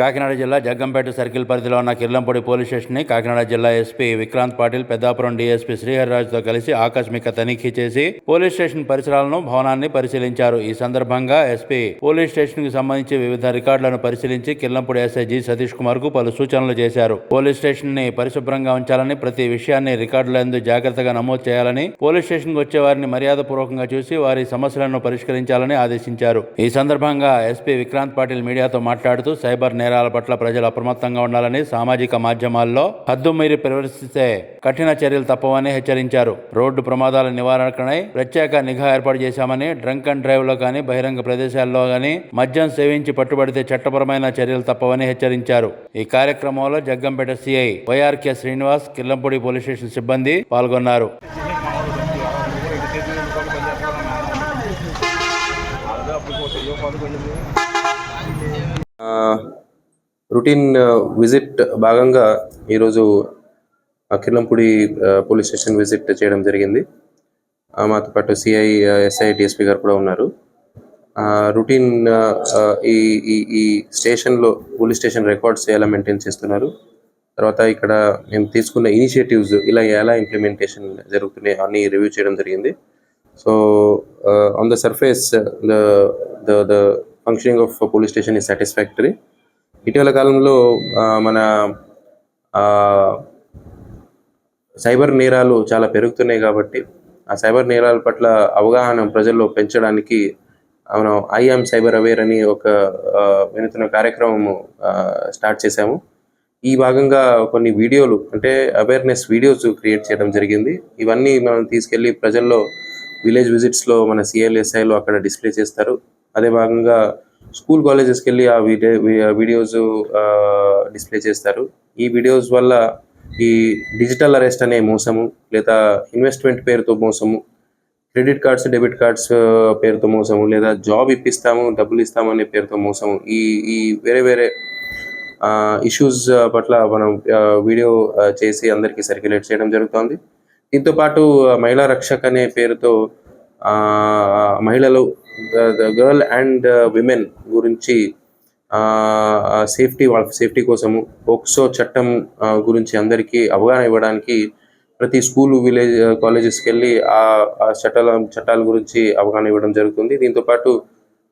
కాకినాడ జిల్లా జగ్గంపేట సర్కిల్ పరిధిలో ఉన్న కిర్లంపొడి పోలీస్ స్టేషన్ని కాకినాడ జిల్లా ఎస్పీ విక్రాంత్ పాటిల్ పెద్దాపురం డీఎస్పీ శ్రీహరిరాజుతో కలిసి ఆకస్మిక తనిఖీ చేసి పోలీస్ స్టేషన్ పరిసరాలను భవనాన్ని పరిశీలించారు. ఈ సందర్భంగా ఎస్పీ పోలీస్ స్టేషన్కి సంబంధించి వివిధ రికార్డులను పరిశీలించి కిర్లంపొడి ఎస్ఐ జి సతీష్ కుమార్కు పలు సూచనలు చేశారు. పోలీస్ స్టేషన్ని పరిశుభ్రంగా ఉంచాలని ప్రతి విషయాన్ని రికార్డులందు జాగ్రత్తగా నమోదు చేయాలని పోలీస్ స్టేషన్కు వచ్చే వారిని మర్యాదపూర్వకంగా చూసి వారి సమస్యలను పరిష్కరించాలని ఆదేశించారు. ఈ సందర్భంగా ఎస్పీ విక్రాంత్ పాటిల్ మీడియాతో మాట్లాడుతూ సైబర్ నేరాల పట్ల ప్రజలు అప్రమత్తంగా ఉండాలని సామాజిక మాధ్యమాల్లో హద్దు మీరి ప్రవర్తిస్తే కఠిన చర్యలు తప్పవని హెచ్చరించారు. రోడ్డు ప్రమాదాల నివారణకై ప్రత్యేక నిఘా ఏర్పాటు చేశామని డ్రంక్ అండ్ డ్రైవ్లో కానీ బహిరంగ ప్రదేశాల్లో కానీ మద్యం సేవించి పట్టుబడితే చట్టపరమైన చర్యలు తప్పవని హెచ్చరించారు. ఈ కార్యక్రమంలో Jaggampeta CI YRK Srinivas Killampudi police station సిబ్బంది పాల్గొన్నారు. రొటీన్ విజిట్ భాగంగా ఈరోజు కిర్లంపూడి పోలీస్ స్టేషన్ విజిట్ చేయడం జరిగింది. ఆ, మాతో పాటు సిఐ ఎస్ఐ డిఎస్పి గారు కూడా ఉన్నారు. రొటీన్ ఈ ఈ ఈ స్టేషన్లో పోలీస్ స్టేషన్ రికార్డ్స్ ఎలా మెయింటైన్ చేస్తున్నారు? తర్వాత ఇక్కడ మేము తీసుకున్న ఇనిషియేటివ్స్ ఇలా ఎలా ఇంప్లిమెంటేషన్ జరుగుతున్నాయి అన్ని రివ్యూ చేయడం జరిగింది. So on the surface the the the functioning of police station ఈ సాటిస్ఫాక్టరీ ఇటీవల కాలంలో మన సైబర్ నేరాలు చాలా పెరుగుతున్నాయి కాబట్టి ఆ సైబర్ నేరాల పట్ల అవగాహన ప్రజల్లో పెంచడానికి మనం ఐఎమ్ సైబర్ అవేర్ అని ఒక వినూత్న కార్యక్రమము స్టార్ట్ చేశాము. ఈ భాగంగా కొన్ని వీడియోలు అంటే అవేర్నెస్ వీడియోస్ క్రియేట్ చేయడం జరిగింది. ఇవన్నీ మనం తీసుకెళ్ళి ప్రజల్లో విలేజ్ విజిట్స్లో మన సిఎల్ఎస్ఐలో అక్కడ డిస్ప్లే చేస్తారు. అదే భాగంగా స్కూల్ కాలేజెస్కి వెళ్ళి ఆ వీడియో వీడియోస్ డిస్ప్లే చేస్తారు. ఈ వీడియోస్ వల్ల ఈ డిజిటల్ అరెస్ట్ అనే మోసము లేదా ఇన్వెస్ట్మెంట్ పేరుతో మోసము క్రెడిట్ కార్డ్స్ డెబిట్ కార్డ్స్ పేరుతో మోసము లేదా జాబ్ ఇప్పిస్తాము డబ్బులు ఇస్తాము అనే పేరుతో మోసము ఈ ఈ వేరే వేరే ఇష్యూస్ పట్ల మనం వీడియో చేసి అందరికీ సర్క్యులేట్ చేయడం జరుగుతుంది. దీంతో పాటు మహిళా రక్షక్ అనే పేరుతో మహిళలు the girl and uh, women గురించి సేఫ్టీ వాళ్ళ సేఫ్టీ కోసము పోక్సో చట్టం గురించి అందరికీ అవగాహన ఇవ్వడానికి ప్రతి స్కూల్ విలేజ్ కాలేజెస్కి వెళ్ళి ఆ ఆ చట్టాల చట్టాల గురించి అవగాహన ఇవ్వడం జరుగుతుంది. దీంతో పాటు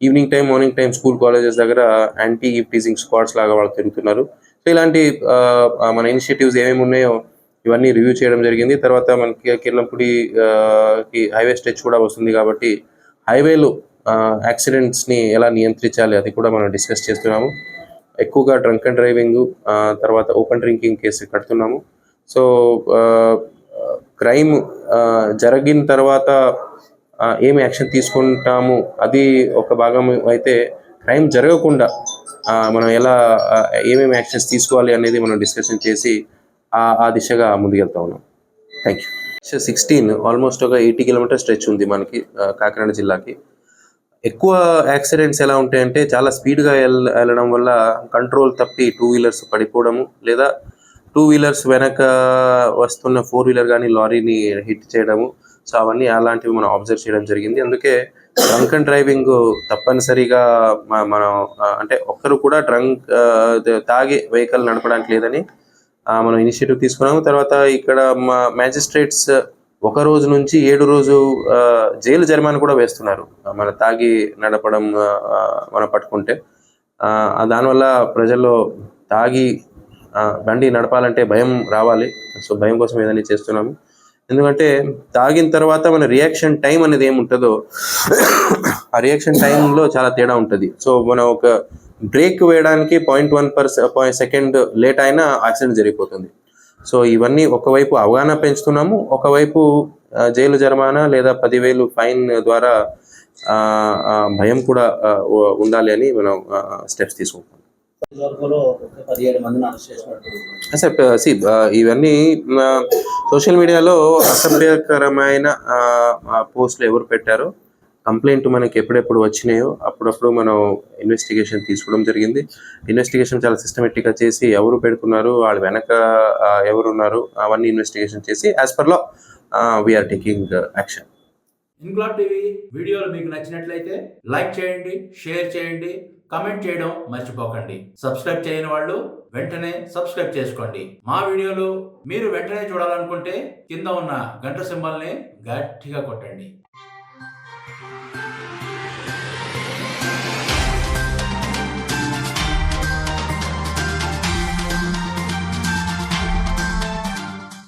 evening time morning time school colleges దగ్గర యాంటీ టీజింగ్ స్క్వాడ్స్ లాగా వాళ్ళు తిరుగుతున్నారు. సో ఇలాంటి ఆ, మన ఇనిషియేటివ్స్ ఏమేమి ఉన్నాయో ఇవన్నీ రివ్యూ చేయడం జరిగింది. తర్వాత మనకి కిర్లంపూడి హైవే స్ట్రెచ్ కూడా వస్తుంది కాబట్టి హైవేలో యాక్సిడెంట్స్ని ఎలా నియంత్రించాలి అది కూడా మనం డిస్కస్ చేస్తున్నాము. ఎక్కువగా డ్రంక్ అండ్ డ్రైవింగ్ తర్వాత ఓపెన్ డ్రింకింగ్ కేసు కడుతున్నాము. సో క్రైమ్ జరిగిన తర్వాత ఏమి యాక్షన్ తీసుకుంటాము అది ఒక భాగం అయితే క్రైమ్ జరగకుండా మనం ఎలా ఏమేమి యాక్షన్స్ తీసుకోవాలి అనేది మనం డిస్కషన్ చేసి ఆ దిశగా ముందుకెళ్తా ఉన్నాం. థ్యాంక్ యూ సిక్స్టీన్ ఆల్మోస్ట్ ఒక ఎయిటీ కిలోమీటర్ స్ట్రెచ్ ఉంది మనకి కాకినాడ జిల్లాకి. ఎక్కువ యాక్సిడెంట్స్ ఎలా ఉంటాయంటే చాలా స్పీడ్గా వెళ్ళడం వల్ల కంట్రోల్ తప్పి టూ వీలర్స్ పడిపోవడము లేదా టూ వీలర్స్ వెనక వస్తున్న ఫోర్ వీలర్ కానీ లారీని హిట్ చేయడము. సో అవన్నీ అలాంటివి మనం అబ్జర్వ్ చేయడం జరిగింది. అందుకే డ్రంక్ అండ్ డ్రైవింగ్ తప్పనిసరిగా మనం అంటే ఒక్కరు కూడా డ్రంక్ తాగి వెహికల్ నడపడానికి లేదని మనం ఇనిషియేటివ్ తీసుకున్నాము. తర్వాత ఇక్కడ మా మ్యాజిస్ట్రేట్స్ ఒక రోజు నుంచి ఏడు రోజు జైలు జరిమానా కూడా వేస్తున్నారు. మన తాగి నడపడం మనం పట్టుకుంటే. ఆ, దానివల్ల ప్రజల్లో తాగి బండి నడపాలంటే భయం రావాలి. సో భయం కోసం ఏదైనా చేస్తున్నాము. ఎందుకంటే తాగిన తర్వాత మన రియాక్షన్ టైం అనేది ఏముంటుందో ఆ రియాక్షన్ టైంలో చాలా తేడా ఉంటుంది. సో మనం ఒక బ్రేక్ వేయడానికి point one per second late అయినా యాక్సిడెంట్ జరిగిపోతుంది. సో ఇవన్నీ ఒకవైపు అవగాహన పెంచుతున్నాము ఒకవైపు జైలు జరిమానా లేదా పదివేలు ఫైన్ ద్వారా భయం కూడా ఉండాలి అని మనం స్టెప్స్ తీసుకుంటాం సి ఇవన్నీ సోషల్ మీడియాలో అసభ్యకరమైన పోస్టులు ఎవరు పెట్టారో కంప్లైంట్ మనకి ఎప్పుడెప్పుడు వచ్చినాయో అప్పుడప్పుడు మనం ఇన్వెస్టిగేషన్ తీసుకోవడం జరిగింది. ఇన్వెస్టిగేషన్ చాలా సిస్టమేటిక్గా చేసి ఎవరు పెడుతున్నారు వాళ్ళ వెనక ఎవరున్నారు ఎవరు ఉన్నారు అవన్నీ ఇన్వెస్టిగేషన్ చేసి as per law we're taking action Inquilab TV వీడియోలు మీకు నచ్చినట్లయితే లైక్ చేయండి షేర్ చేయండి కమెంట్ చేయడం మర్చిపోకండి. సబ్స్క్రైబ్ చేయని వాళ్ళు వెంటనే సబ్స్క్రైబ్ చేసుకోండి. మా వీడియోలు మీరు వెంటనే చూడాలనుకుంటే కింద ఉన్న గంట సింబల్ని గట్టిగా కొట్టండి. Thank you.